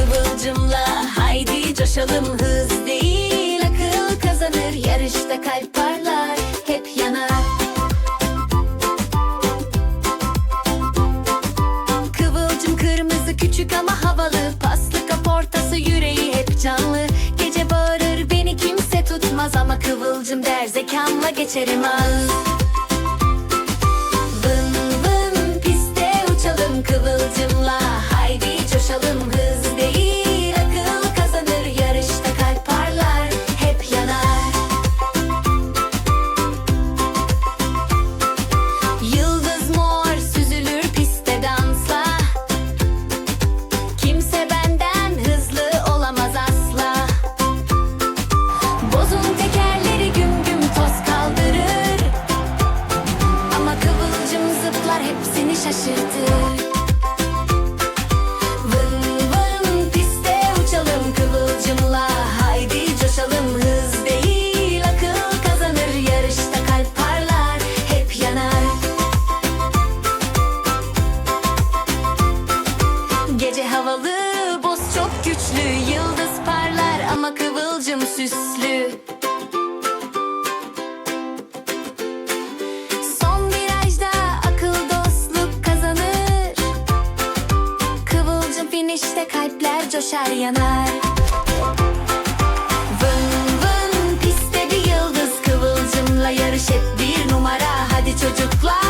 kıvılcımla. Haydi coşalım hız değil akıl kazanır. Yarışta kalp parlar hep yanar. Kıvılcım kırmızı küçük ama havalı. Paslı kaportası yüreği hep canlı. Gece bağırır beni kimse tutmaz. Ama kıvılcım der zekamla geçerim az şaşırtır Vın vın piste uçalım kıvılcımla. Haydi coşalım hız değil akıl kazanır. Yarışta kalp parlar hep yanar. Gece havalı, boz çok güçlü. Yıldız parlar ama kıvılcım süslü coşar yanar. Vın vın piste bir yıldız kıvılcımla yarış et bir numara. Hadi çocuklar.